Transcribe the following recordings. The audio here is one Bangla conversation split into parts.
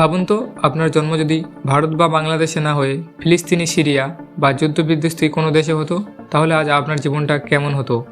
ভাবুন তো, আপনার জন্ম যদি ভারত বা বাংলাদেশে না হয়ে ফিলিস্তিনি, সিরিয়া বা যুদ্ধবিধ্বস্ত কোনো দেশে হতো? তাহলে আজ আপনার জীবনটা কেমন হতো?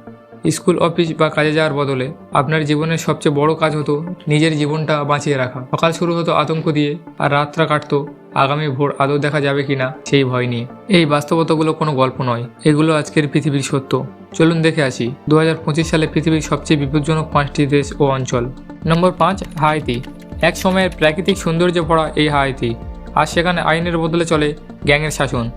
স্কুল, অফিস বা কাজে যাওয়ার বদলে আপনার জীবনের সবচেয়ে বড় কাজ হতো নিজের জীবনটা বাঁচিয়ে রাখা। সকাল শুরু হতো আতঙ্ক দিয়ে আর রাতটা কাটতো, আগামী ভোর আদৌ দেখা যাবে কিনা সেই ভয় নিয়ে। এই বাস্তবতাগুলো কোনো গল্প নয়, এগুলো আজকের পৃথিবীর সত্য। চলুন দেখে আসি দু হাজার পঁচিশ সালে পৃথিবীর সবচেয়ে বিপজ্জনক পাঁচটি দেশ ও অঞ্চল। নম্বর পাঁচ, হাইতি। এক সময়ের প্রাকৃতিক সৌন্দর্যে ভরা এই হাইতি আর সেখানে আইনের বদলে চলে গ্যাংয়ের শাসন।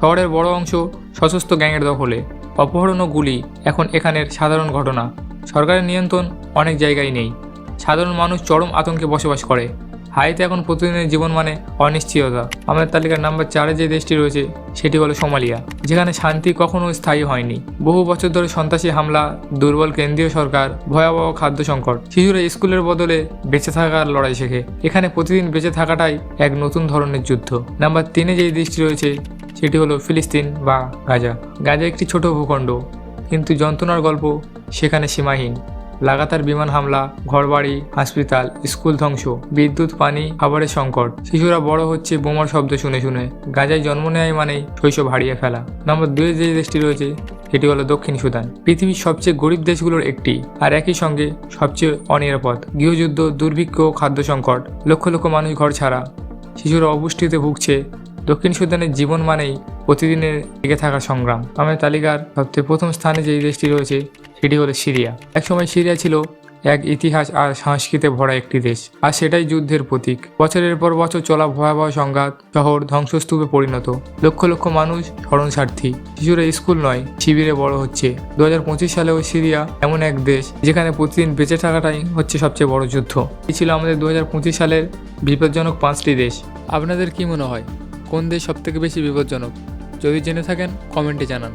শহরের বড় অংশ সশস্ত্র গ্যাংয়ের দখলে। অপহরণ ও গুলি এখন এখানের সাধারণ ঘটনা। সরকারের নিয়ন্ত্রণ অনেক জায়গায় নেই। সাধারণ মানুষ চরম আতঙ্কে বসবাস করে। হাইতে এখন প্রতিদিনের জীবন মানে অনিশ্চয়তা। আমাদের তালিকার নাম্বার চারে যে দেশটি রয়েছে, সেটি হলো সোমালিয়া, যেখানে শান্তি কখনো স্থায়ী হয়নি। বহু বছর ধরে সন্ত্রাসী হামলা, দুর্বল কেন্দ্রীয় সরকার, ভয়াবহ খাদ্য সংকট। শিশুরা স্কুলের বদলে বেঁচে থাকার লড়াই শেখে। এখানে প্রতিদিন বেঁচে থাকাটাই এক নতুন ধরনের যুদ্ধ। নাম্বার তিনে যে দেশটি রয়েছে, সেটি হলো ফিলিস্তিন বা গাজা। গাজা একটি ছোট ভূখণ্ড, কিন্তু যন্ত্রণার গল্প সেখানে সীমাহীন। লাগাতার বিমান হামলা, ঘরবাড়ি, হাসপাতাল, স্কুল ধ্বংস, বিদ্যুৎ, পানি, খাবারের সংকট। শিশুরা বড় হচ্ছে বোমার শব্দ শুনে শুনে। গাজায় জন্ম নেয় মানেই শৈশব হারিয়ে ফেলা। নম্বর দুই যে দেশটি রয়েছে, সেটি হলো দক্ষিণ সুদান। পৃথিবীর সবচেয়ে গরিব দেশগুলোর একটি, আর একই সঙ্গে সবচেয়ে অনিরাপদ। গৃহযুদ্ধ, দুর্ভিক্ষ, খাদ্য সংকট, লক্ষ লক্ষ মানুষ ঘর ছাড়া। শিশুরা অপুষ্টিতে ভুগছে। দক্ষিণ সুদানের জীবন মানেই প্রতিদিনের টিকে থাকার সংগ্রাম। আমার তালিকার সবচেয়ে প্রথম স্থানে যে দেশটি রয়েছে সেটি হলো সিরিয়া। একসময় সিরিয়া ছিল এক ইতিহাস আর সংস্কৃতে ভরা একটি দেশ, আর সেটাই যুদ্ধের প্রতীক। বছরের পর বছর চলা ভয়াবহ সংঘাত, শহর ধ্বংসস্তূপে পরিণত। লক্ষ লক্ষ মানুষ স্মরণস্বার্থী শিশুরা স্কুল নয়, শিবিরে বড় হচ্ছে। দু হাজার পঁচিশ সালেও সিরিয়া এমন এক দেশ, যেখানে প্রতিদিন বেঁচে থাকাটাই হচ্ছে সবচেয়ে বড় যুদ্ধ। এই ছিল আমাদের দু হাজার পঁচিশ সালের বিপজ্জনক পাঁচটি দেশ। আপনাদের কি মনে হয়, কোন দেশ সবথেকে বেশি বিপজ্জনক? যদি জেনে থাকেন, কমেন্টে জানান।